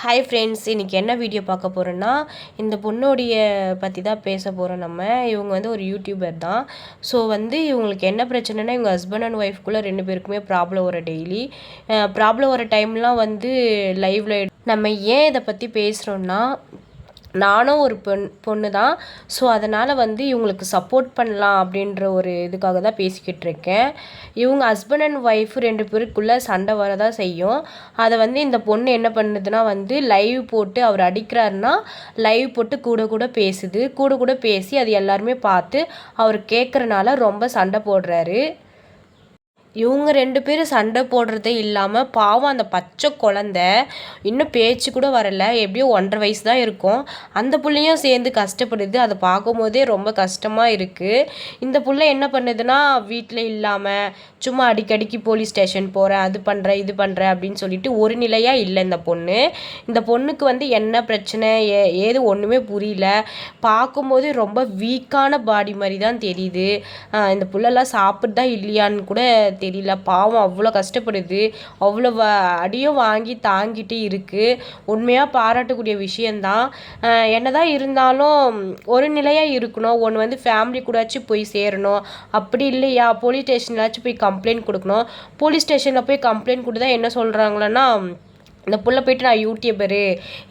Hi friends இன்றைக்கி என்ன video பார்க்க போகிறோன்னா இந்த பொண்ணுடைய பற்றி தான் பேச போகிறோம் நம்ம. இவங்க வந்து ஒரு யூடியூபர் தான். ஸோ வந்து இவங்களுக்கு என்ன பிரச்சனைனா இவங்க ஹஸ்பண்ட் அண்ட் ஒய்ஃப்குள்ளே ரெண்டு பேருக்குமே ப்ராப்ளம் வர டெய்லி ப்ராப்ளம் வர டைம்லாம் வந்து லைவில் நம்ம ஏன் இதை பற்றி பேசுகிறோன்னா நானும் ஒரு பெண் பொண்ணு தான் ஸோ அதனால் வந்து இவங்களுக்கு சப்போர்ட் பண்ணலாம் அப்படின்ற ஒரு இதுக்காக தான் பேசிக்கிட்டு இருக்கேன். இவங்க ஹஸ்பண்ட் அண்ட் ஒய்ஃப் ரெண்டு பேருக்குள்ளே சண்டை வரதான் செய்யும். அதை வந்து இந்த பொண்ணு என்ன பண்ணுதுன்னா வந்து லைவ் போட்டு அவர் அடிக்கிறாருன்னா லைவ் போட்டு கூட கூட பேசுது. கூட கூட பேசி அது எல்லாருமே பார்த்து அவர் கேட்குறனால ரொம்ப சண்டை போடுறாரு. இவங்க ரெண்டு பேரும் சண்டை போடுறதே இல்லாமல் பாவம் அந்த பச்சை குழந்த இன்னும் பேச்சு கூட வரல. எப்படியோ ஒன்றரை வயசு தான் இருக்கும். அந்த பிள்ளையும் சேர்ந்து கஷ்டப்படுது. அதை பார்க்கும்போதே ரொம்ப கஷ்டமாக இருக்குது இந்த பிள்ளை என்ன பண்ணுதுன்னா வீட்டில் இல்லாமல் சும்மா அடிக்கடிக்கு போலீஸ் ஸ்டேஷன் போகிறேன் அது பண்ணுறேன் இது பண்ணுறேன் அப்படின்னு சொல்லிட்டு ஒரு நிலையாக இல்லை இந்த பொண்ணு. இந்த பொண்ணுக்கு வந்து என்ன பிரச்சனை? ஏ ஏது ஒன்றுமே புரியல. பார்க்கும்போது ரொம்ப வீக்கான பாடி மாதிரி தான் தெரியுது. இந்த புள்ளெல்லாம் தான் இல்லையான்னு கூட தெரியல. பாவம் அவ்வளோ கஷ்டப்படுது. அவ்வளோ வ அடியும் வாங்கி தாங்கிட்டு இருக்குது உண்மையாக பாராட்டக்கூடிய விஷயந்தான் என்ன தான் இருந்தாலும் ஒரு நிலையாக இருக்கணும். ஒன்று வந்து ஃபேமிலி கூடாச்சும் போய் சேரணும். அப்படி இல்லையா? போலீஸ் ஸ்டேஷன்லாச்சும் போய் கம்ப்ளைண்ட் கொடுக்கணும். போலீஸ் ஸ்டேஷனில் போய் கம்ப்ளைண்ட் கொடுத்தா என்ன சொல்கிறாங்களன்னா இந்த புள்ள போயிட்டு நான் யூடியூபரு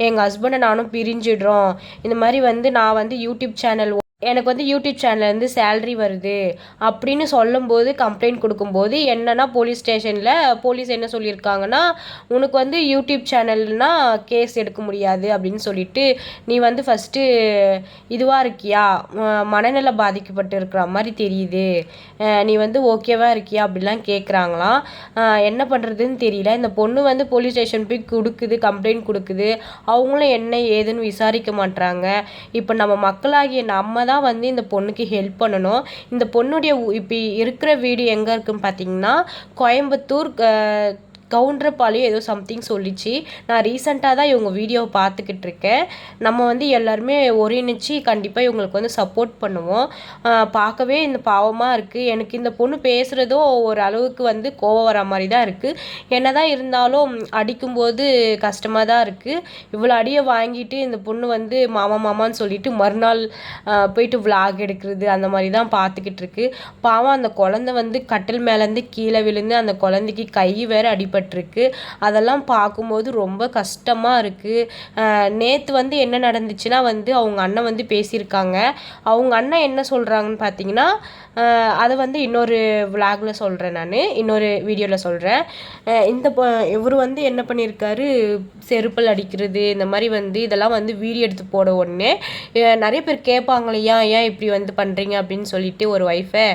எங்கள் ஹஸ்பண்டை நானும் பிரிஞ்சிடுறோம். இந்த மாதிரி வந்து நான் வந்து யூடியூப் சேனல் எனக்கு வந்து யூடியூப் சேனல்லேருந்து சேல்ரி வருது அப்படின்னு சொல்லும்போது கம்ப்ளைண்ட் கொடுக்கும்போது என்னென்னா போலீஸ் ஸ்டேஷனில் போலீஸ் என்ன சொல்லியிருக்காங்கன்னா உனக்கு வந்து யூடியூப் சேனல்னால் கேஸ் எடுக்க முடியாது அப்படின்னு சொல்லிட்டு நீ வந்து ஃபஸ்ட்டு இதுவாக இருக்கியா? மனநல பாதிக்கப்பட்டு இருக்கிற மாதிரி தெரியுது. நீ வந்து ஓகேவாக இருக்கியா? அப்படிலாம் கேட்குறாங்களாம் என்ன பண்ணுறதுன்னு தெரியல. இந்த பொண்ணு வந்து போலீஸ் ஸ்டேஷன் போய் கொடுக்குது கம்ப்ளைண்ட் கொடுக்குது. அவங்களும் என்ன ஏதுன்னு விசாரிக்க மாட்டுறாங்க இப்போ நம்ம மக்களாகிய நம்ம தான் வந்து இந்த பொண்ணுக்கு ஹெல்ப் பண்ணணும். இந்த பொண்ணுடைய இப்போ இருக்கிற வீடு எங்கே இருக்குன்னு பார்த்தீங்கன்னா கோயம்புத்தூர் கவுண்டரப்பாளையம் ஏதோ சம்திங் சொல்லிச்சு. நான் ரீசெண்டாக தான் இவங்க வீடியோவை பார்த்துக்கிட்டு இருக்கேன். நம்ம வந்து எல்லாருமே ஒருங்கிணைச்சு கண்டிப்பாக இவங்களுக்கு வந்து சப்போர்ட் பண்ணுவோம். பார்க்கவே இந்த பாவமாக இருக்குது எனக்கு இந்த பொண்ணு பேசுகிறதும் ஒரு அளவுக்கு வந்து கோவம் வர மாதிரி தான் இருக்குது என்ன தான் இருந்தாலும் அடிக்கும்போது கஷ்டமாக தான் இருக்குது இவ்வளோ அடியை வாங்கிட்டு இந்த பொண்ணு வந்து மாமா மாமான்னு சொல்லிட்டு மறுநாள் போயிட்டு விளாக் எடுக்கிறது அந்த மாதிரி தான் பார்த்துக்கிட்டு இருக்கு. பாவம் அந்த குழந்த வந்து கட்டில் மேலேருந்து கீழே விழுந்து அந்த குழந்தைக்கு கை வேறு அடிப்பட்டு ஏற்பட்டிருக்கு அதெல்லாம் பார்க்கும்போது ரொம்ப கஷ்டமாக இருக்குது நேற்று வந்து என்ன நடந்துச்சுன்னா வந்து அவங்க அண்ணன் வந்து பேசியிருக்காங்க. அவங்க அண்ணன் என்ன சொல்கிறாங்கன்னு பார்த்தீங்கன்னா அதை வந்து இன்னொரு விளாகில் சொல்கிறேன் நான். இன்னொரு வீடியோவில் சொல்கிறேன் இந்த இவர் வந்து என்ன பண்ணியிருக்காரு? செருப்பல் அடிக்கிறது இந்த மாதிரி வந்து இதெல்லாம் வந்து வீடியோ எடுத்து போட உடனே நிறைய பேர் கேட்பாங்களே ஏன் ஏன் இப்படி வந்து பண்ணுறீங்க அப்படின்னு சொல்லிட்டு ஒரு ஒய்ஃபை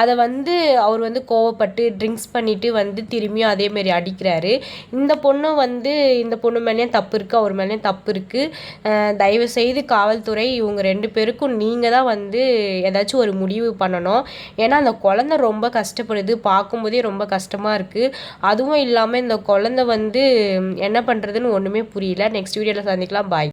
அதை வந்து அவர் வந்து கோவப்பட்டு ட்ரிங்க்ஸ் பண்ணிவிட்டு வந்து திரும்பியும் அதேமாரி நடிக்கிறாரு. இந்த பொண்ணும் வந்து இந்த பொண்ணு மேலேயும் தப்பு இருக்குது அவர் மேலேயும் தப்பு இருக்குது தயவு செய்து காவல்துறை இவங்க ரெண்டு பேருக்கும் நீங்கள் தான் வந்து ஏதாச்சும் ஒரு முடிவு பண்ணணும். ஏன்னா அந்த குழந்த ரொம்ப கஷ்டப்படுது. பார்க்கும்போதே ரொம்ப கஷ்டமாக இருக்குது அதுவும் இல்லாமல் இந்த குழந்த வந்து என்ன பண்ணுறதுன்னு ஒன்றுமே புரியல. நெக்ஸ்ட் வீடியோவில் சந்திக்கலாம். பாய்